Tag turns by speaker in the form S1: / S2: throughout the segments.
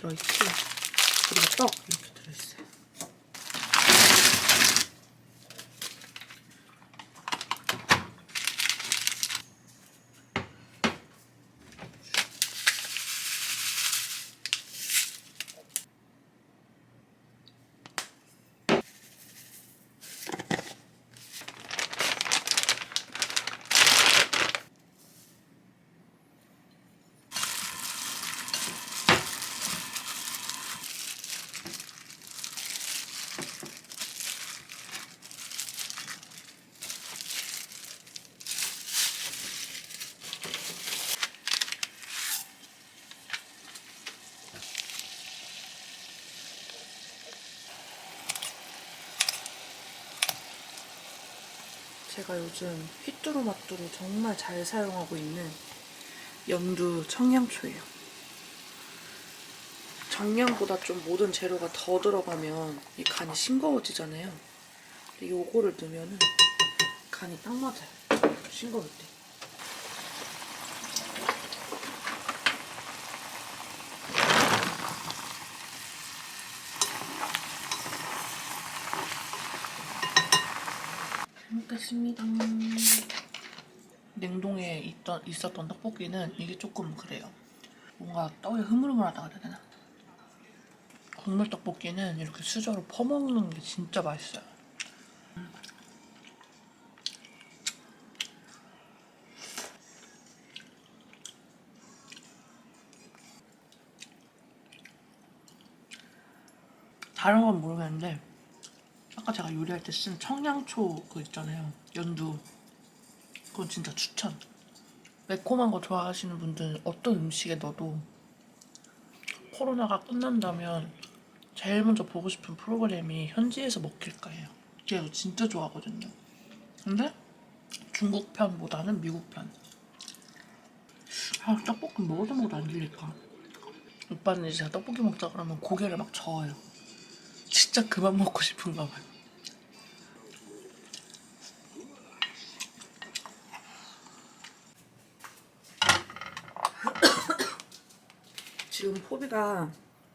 S1: 고명 들어있고 그리고 떡 이렇게 들어있어요. 제가 요즘 휘뚜루마뚜루 정말 잘 사용하고 있는 연두 청양초예요. 정량보다 좀 모든 재료가 더 들어가면 이 간이 싱거워지잖아요. 근데 요거를 넣으면은 간이 딱 맞아요. 싱거울 때. 잘 먹겠습니다. 냉동에 있던, 있었던 떡볶이는 이게 조금 그래요. 뭔가 떡이 흐물흐물하다고 해야 되나? 국물 떡볶이는 이렇게 수저로 퍼먹는 게 진짜 맛있어요. 다른 건 모르겠는데 아까 제가 요리할 때 쓴 청양초 그 있잖아요. 연두. 그건 진짜 추천. 매콤한 거 좋아하시는 분들은 어떤 음식에 넣어도 코로나가 끝난다면 제일 먼저 보고 싶은 프로그램이 현지에서 먹힐까예요. 제가 이거 진짜 좋아하거든요. 근데 중국 편보다는 미국 편. 아, 떡볶이 먹어도 먹어도 안 질릴까? 오빠는 이제 제가 떡볶이 먹자 그러면 고개를 막 저어요. 진짜 그만 먹고 싶은가 봐요. 지금 포비가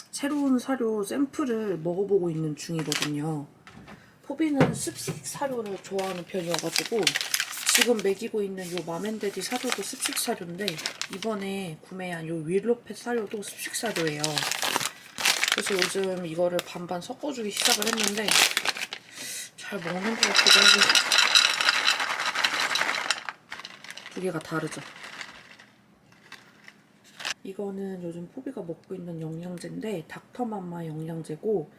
S1: 새로운 사료 샘플을 먹어보고 있는 중이거든요. 포비는 습식 사료를 좋아하는 편이어가지고 지금 먹이고 있는 요 마멘데디 사료도 습식 사료인데 이번에 구매한 요 윌로펫 사료도 습식 사료예요. 그래서 요즘 이거를 반반 섞어주기 시작을 했는데 잘 먹는 것 같기도 하고 두 개가 다르죠. 이거는 요즘 포비가 먹고 있는 영양제인데 닥터맘마 영양제고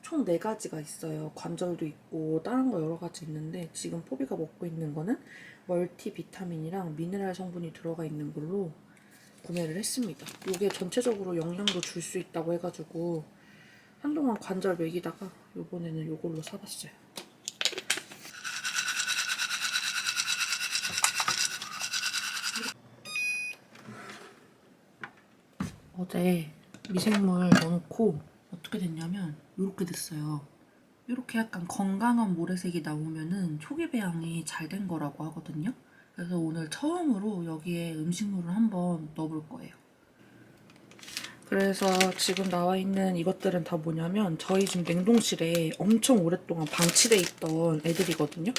S1: 총 4가지가 있어요. 관절도 있고 다른 거 여러 가지 있는데 지금 포비가 먹고 있는 거는 멀티 비타민이랑 미네랄 성분이 들어가 있는 걸로 구매를 했습니다. 이게 전체적으로 영양도 줄 수 있다고 해가지고 한동안 관절 먹이다가 이번에는 이걸로 사봤어요. 어제 미생물 넣어놓고 어떻게 됐냐면 이렇게 됐어요. 이렇게 약간 건강한 모래색이 나오면은 초기 배양이 잘 된 거라고 하거든요. 그래서 오늘 처음으로 여기에 음식물을 한번 넣어볼 거예요. 그래서 지금 나와 있는 이것들은 다 뭐냐면 저희 집 냉동실에 엄청 오랫동안 방치돼 있던 애들이거든요.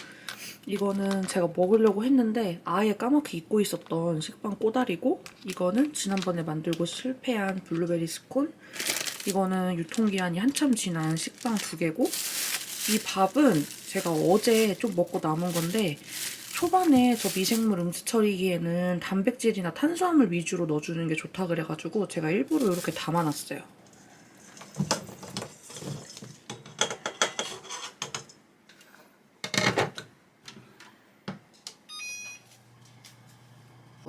S1: 이거는 제가 먹으려고 했는데 아예 까맣게 잊고 있었던 식빵 꼬다리고 이거는 지난번에 만들고 실패한 블루베리 스콘 이거는 유통기한이 한참 지난 식빵 두 개고 이 밥은 제가 어제 좀 먹고 남은 건데 초반에 저 미생물 음식 처리기에는 단백질이나 탄수화물 위주로 넣어주는 게 좋다 그래가지고 제가 일부러 이렇게 담아놨어요.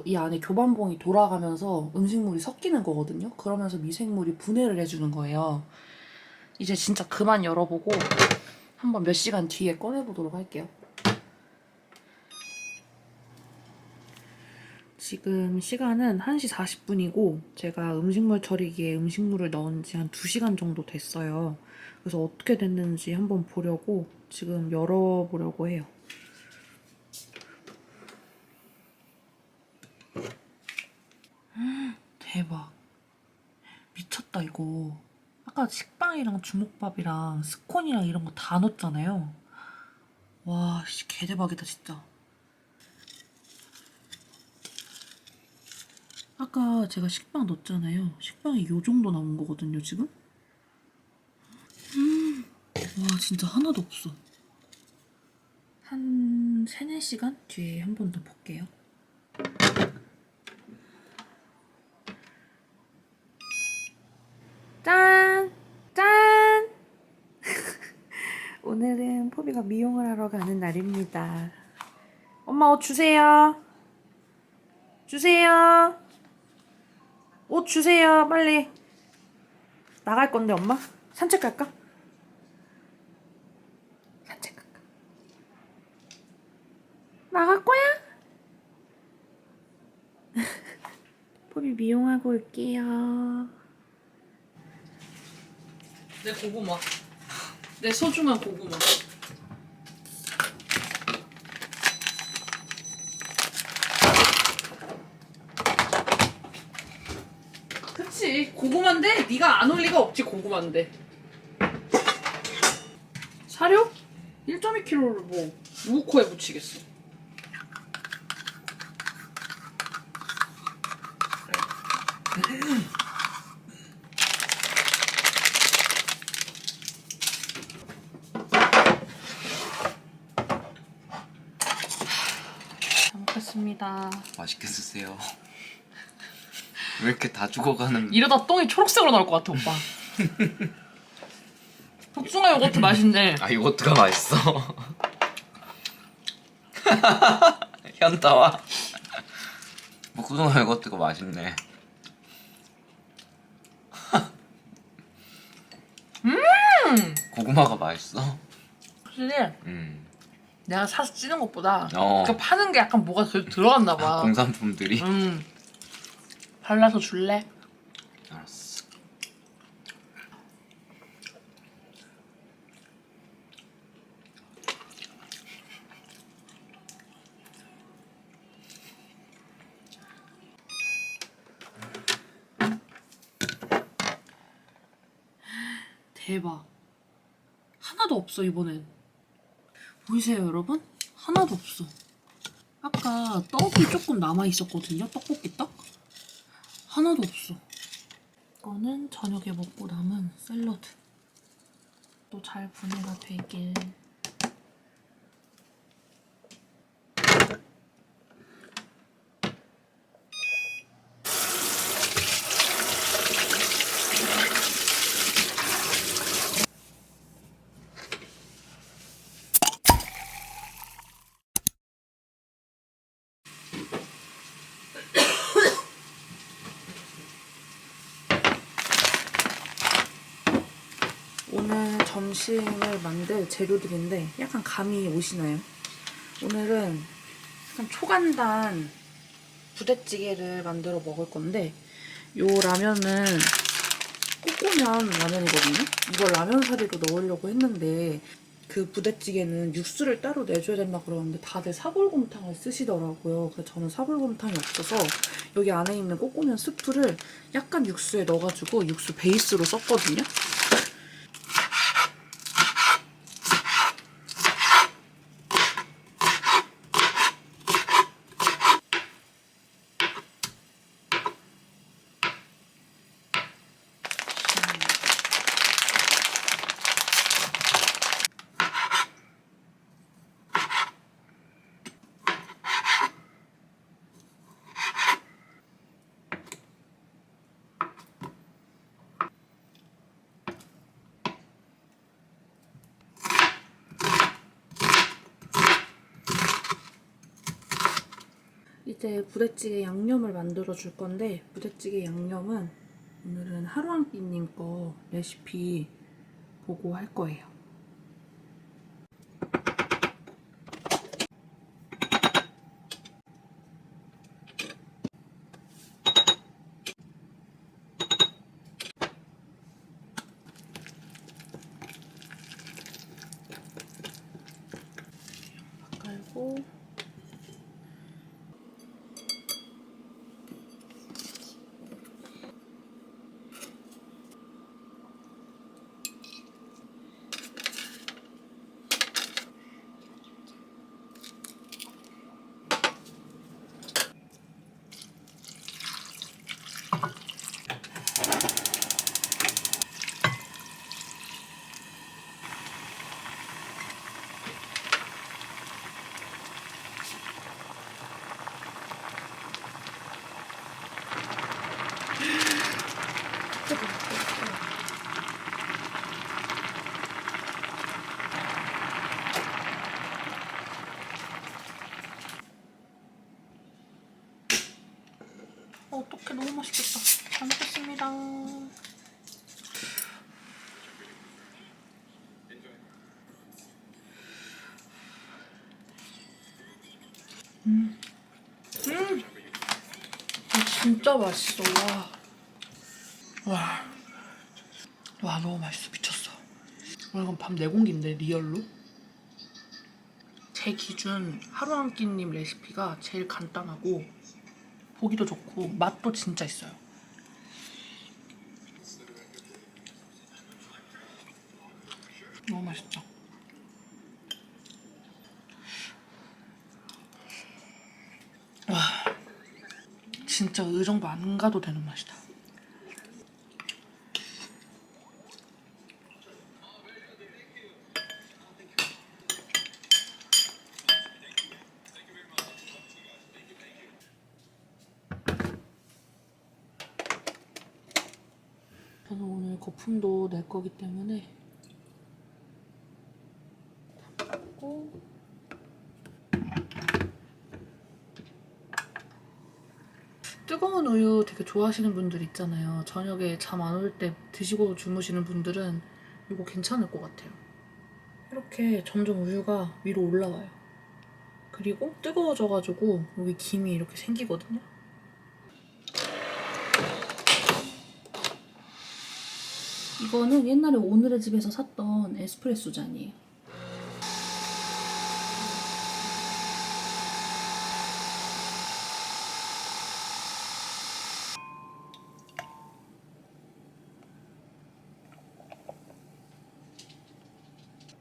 S1: 이 안에 교반봉이 돌아가면서 음식물이 섞이는 거거든요. 그러면서 미생물이 분해를 해주는 거예요. 이제 진짜 그만 열어보고 한번 몇 시간 뒤에 꺼내보도록 할게요. 지금 시간은 1시 40분이고 제가 음식물 처리기에 음식물을 넣은 지 한 2시간 정도 됐어요. 그래서 어떻게 됐는지 한번 보려고 지금 열어보려고 해요. 대박. 미쳤다, 이거. 아까 식빵이랑 주먹밥이랑 스콘이랑 이런 거 다 넣었잖아요. 와, 씨, 개대박이다, 진짜. 아까 제가 식빵 넣었잖아요. 식빵이 요 정도 남은 거거든요, 지금? 음, 와, 진짜 하나도 없어. 한 3, 4시간 뒤에 한 번 더 볼게요. 포비가 미용을 하러 가는 날입니다. 엄마 옷 주세요. 주세요. 옷 주세요. 빨리. 나갈 건데 엄마? 산책 갈까? 산책 갈까? 나갈 거야? 포비 미용하고 올게요. 내 고구마. 내 소중한 고구마. 그치 고구마인데 네가 안 올 리가 없지 고구마인데 사료? 1.2kg를 뭐 무코에 묻히겠어 잘 먹겠습니다
S2: 맛있게 드세요. 왜 이렇게 다 죽어가는?
S1: 이러다 똥이 초록색으로 나올 것 같아 오빠 복숭아 요거트 맛있네
S2: 아 이것도가 맛있어. 현타와 복숭아 이것도가 맛있네.
S1: 음!
S2: 고구마가 맛있어.
S1: 확실히
S2: 음.
S1: 내가 사서 찌는 것보다
S2: 어.
S1: 그 파는 게 약간 뭐가 더 들어갔나 봐
S2: 공산품들이.
S1: 음. 발라서 줄래?
S2: 알았어.
S1: 대박 하나도 없어 이번엔 보이세요 여러분? 하나도 없어 아까 떡이 조금 남아 있었거든요 떡볶이 떡 하나도 없어. 이거는 저녁에 먹고 남은 샐러드. 또 잘 분해가 되길 점심을 만들 재료들인데 약간 감이 오시나요? 오늘은 약간 초간단 부대찌개를 만들어 먹을 건데 요 라면은 꼬꼬면 라면이거든요? 이걸 라면 사리로 넣으려고 했는데 그 부대찌개는 육수를 따로 내줘야 된다 그러는데 다들 사골곰탕을 쓰시더라고요. 그래서 저는 사골곰탕이 없어서 여기 안에 있는 꼬꼬면 스프를 약간 육수에 넣어가지고 육수 베이스로 썼거든요. 이제 부대찌개 양념을 만들어 줄 건데 부대찌개 양념은 오늘은 하루한끼님 거 레시피 보고 할 거예요. 깔고 어, 어떡해 너무 맛있겠다. 잘 먹겠습니다. 음, 음, 아, 진짜 맛있어. 와, 와, 와 너무 맛있어 미쳤어. 와, 이건 밤네 공기인데 리얼로. 제 기준 하루 한 끼님 레시피가 제일 간단하고 보기도 좋고 맛도 진짜 있어요. 너무 맛있죠? 와, 진짜 의정부 안 가도 되는 맛이다. 저는 오늘 거품도 낼 거기 때문에 닫고 뜨거운 우유 되게 좋아하시는 분들 있잖아요. 저녁에 잠 안 올 때 드시고 주무시는 분들은 이거 괜찮을 것 같아요. 이렇게 점점 우유가 위로 올라와요. 그리고 뜨거워져가지고 여기 김이 이렇게 생기거든요. 이거는 옛날에 오늘의 집에서 샀던 에스프레소 잔이에요.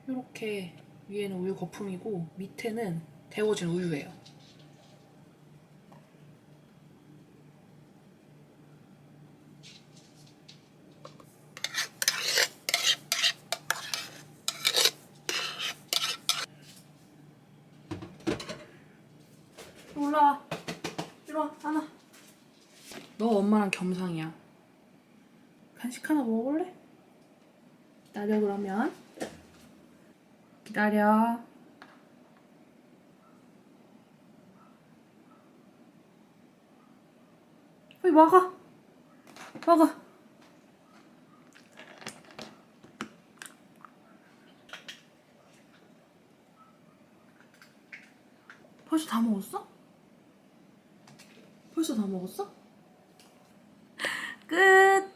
S1: 이렇게 위에는 우유 거품이고 밑에는 데워진 우유예요. 올라와. 이리 와, 안아. 너 엄마랑 겸상이야. 간식 하나 먹을래? 기다려 그러면. 기다려. 빨리 막아. 막아. 벌써 다 먹었어? 벌써 다 먹었어? 끝.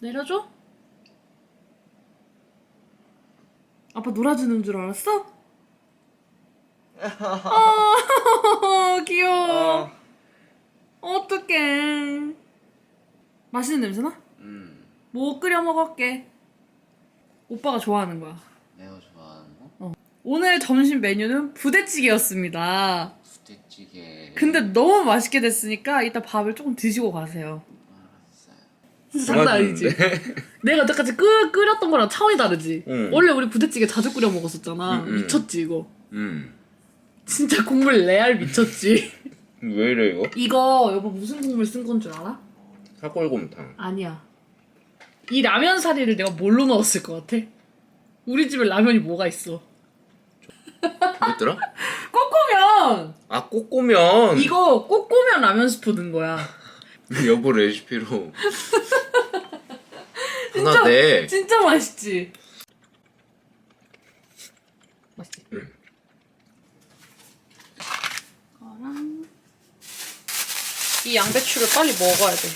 S1: 내려줘? 아빠 놀아주는 줄 알았어? 어, 귀여워. 어떡해. 맛있는 냄새 나?
S2: 음
S1: 뭐 끓여 먹을게. 오빠가 좋아하는 거야.
S2: 내가 좋아하는 거?
S1: 오늘 점심 메뉴는 부대찌개였습니다.
S2: 부대찌개
S1: 근데 너무 맛있게 됐으니까 이따 밥을 조금 드시고 가세요. 장난 아니지? 내가 여태까지 끓, 끓였던 거랑 차원이 다르지?
S2: 응.
S1: 원래 우리 부대찌개 자주 끓여 먹었었잖아.
S2: 응, 응.
S1: 미쳤지, 이거.
S2: 음왜
S1: 진짜 국물 레알 미쳤지?
S2: 이래 이거?
S1: 이거 여보 무슨 국물 쓴 건 줄 알아?
S2: 사골곰탕
S1: 아니야. 이 라면 사리를 내가 뭘로 넣었을 것 같아? 우리 집에 라면이 뭐가 있어?
S2: 뭐였더라?
S1: 꼬꼬면!
S2: 아 꼬꼬면
S1: 이거 꼬꼬면 라면 스프 넣은 거야.
S2: 여보 레시피로
S1: 진짜,
S2: 하나 내
S1: 진짜 맛있지? 맛있지?
S2: 응.
S1: 이거랑 이 양배추를 빨리 먹어야 돼.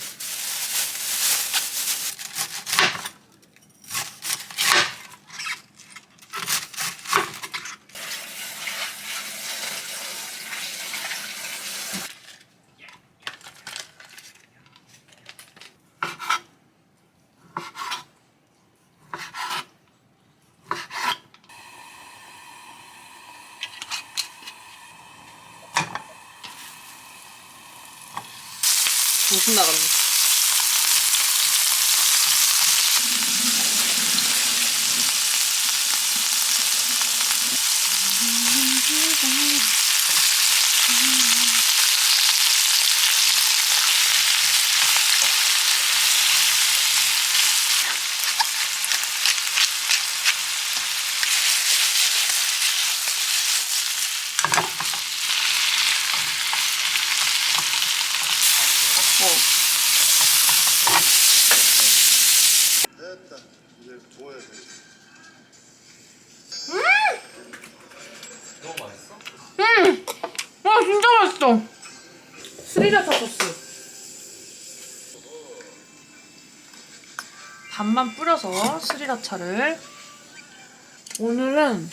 S3: 뿌려서 스리라차를 오늘은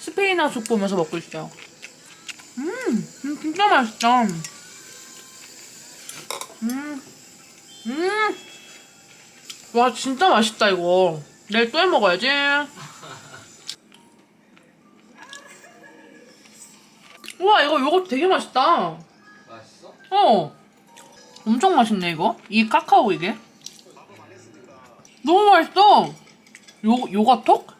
S3: 스페인어 숲 보면서 먹고 있어요. 음, 음, 진짜 맛있다. 음, 음, 와 진짜 맛있다 이거. 내일 또 해 먹어야지. 우와 이거 요거 되게 맛있다.
S2: 맛있어?
S3: 어. 엄청 맛있네 이거. 이 카카오 이게. 너무 맛있어. 요 요가톡?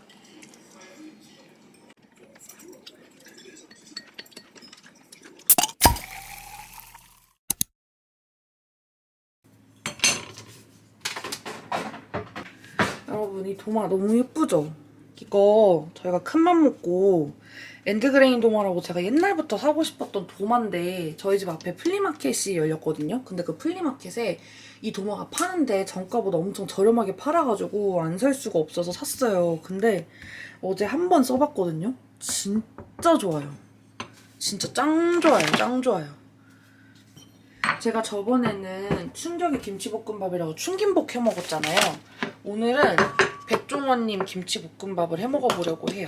S1: 여러분 이 도마 너무 예쁘죠? 이거 저희가 큰맘 먹고 엔드그레인 도마라고 제가 옛날부터 사고 싶었던 도마인데 저희 집 앞에 플리마켓이 열렸거든요. 근데 그 플리마켓에 이 도마가 파는데 정가보다 엄청 저렴하게 팔아가지고 안 살 수가 없어서 샀어요. 근데 어제 한 번 써봤거든요. 진짜 좋아요. 진짜 짱 좋아요. 짱 좋아요. 제가 저번에는 충격의 김치볶음밥이라고 충김복 해 먹었잖아요. 오늘은 백종원님 김치볶음밥을 해 먹어보려고 해요.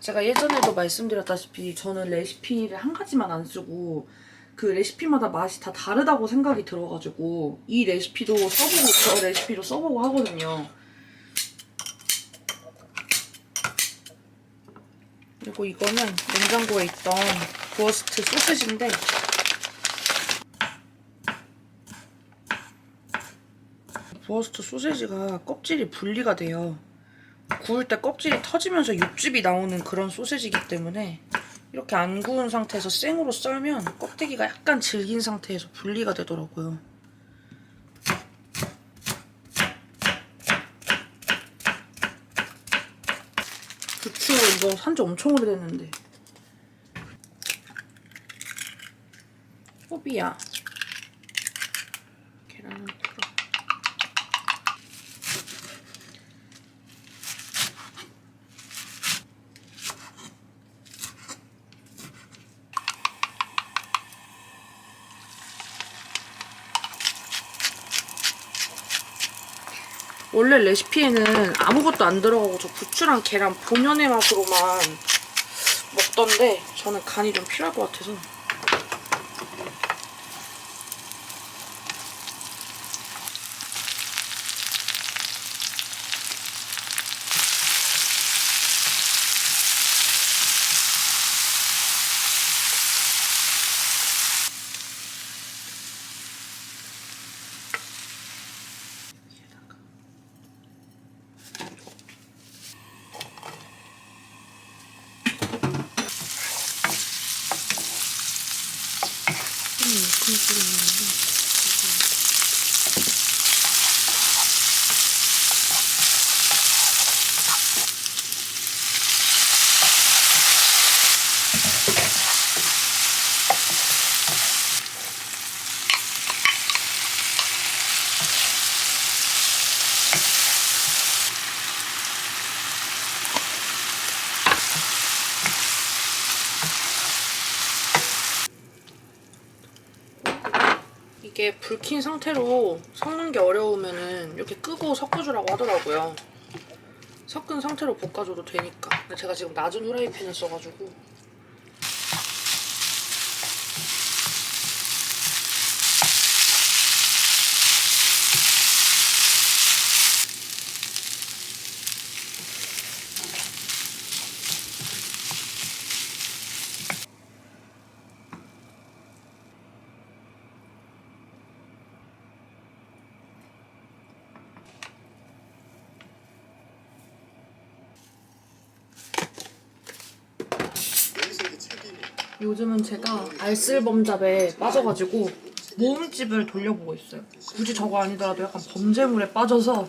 S1: 제가 예전에도 말씀드렸다시피 저는 레시피를 한 가지만 안 쓰고 그 레시피마다 맛이 다 다르다고 생각이 들어가지고 이 레시피도 써보고 저 레시피도 써보고 하거든요. 그리고 이거는 냉장고에 있던 부어스트 소시지인데 부어스트 소세지가 껍질이 분리가 돼요. 구울 때 껍질이 터지면서 육즙이 나오는 그런 소세지이기 때문에 이렇게 안 구운 상태에서 생으로 썰면 껍데기가 약간 질긴 상태에서 분리가 되더라고요. 부추 이거 산지 엄청 오래됐는데. 호비야. 계란을 풀어. 원래 레시피에는 아무것도 안 들어가고 저 부추랑 계란 본연의 맛으로만 먹던데 저는 간이 좀 필요할 것 같아서 이게 불 킨 상태로 섞는 게 어려우면은 이렇게 끄고 섞어주라고 하더라고요. 섞은 상태로 볶아줘도 되니까. 제가 지금 낮은 후라이팬을 써가지고 요즘은 제가 알쓸범잡에 빠져가지고 모음집을 돌려보고 있어요. 굳이 저거 아니더라도 약간 범죄물에 빠져서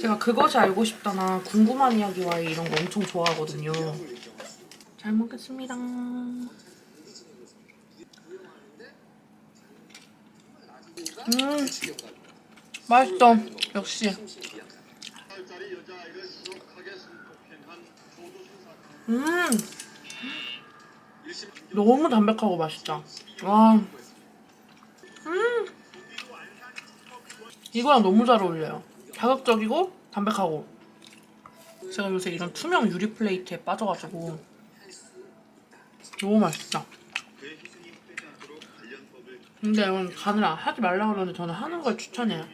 S1: 제가 그것이 알고 싶다나 궁금한 이야기 와이 이런 거 엄청 좋아하거든요. 잘 먹겠습니다. 음, 맛있어. 역시. 음, 너무 담백하고 맛있다. 와, 음, 이거랑 너무 잘 어울려요. 자극적이고 담백하고. 제가 요새 이런 투명 유리 플레이트에 빠져가지고 너무 맛있다. 근데 이건 간을 하지 말라 그러는데 저는 하는 걸 추천해요.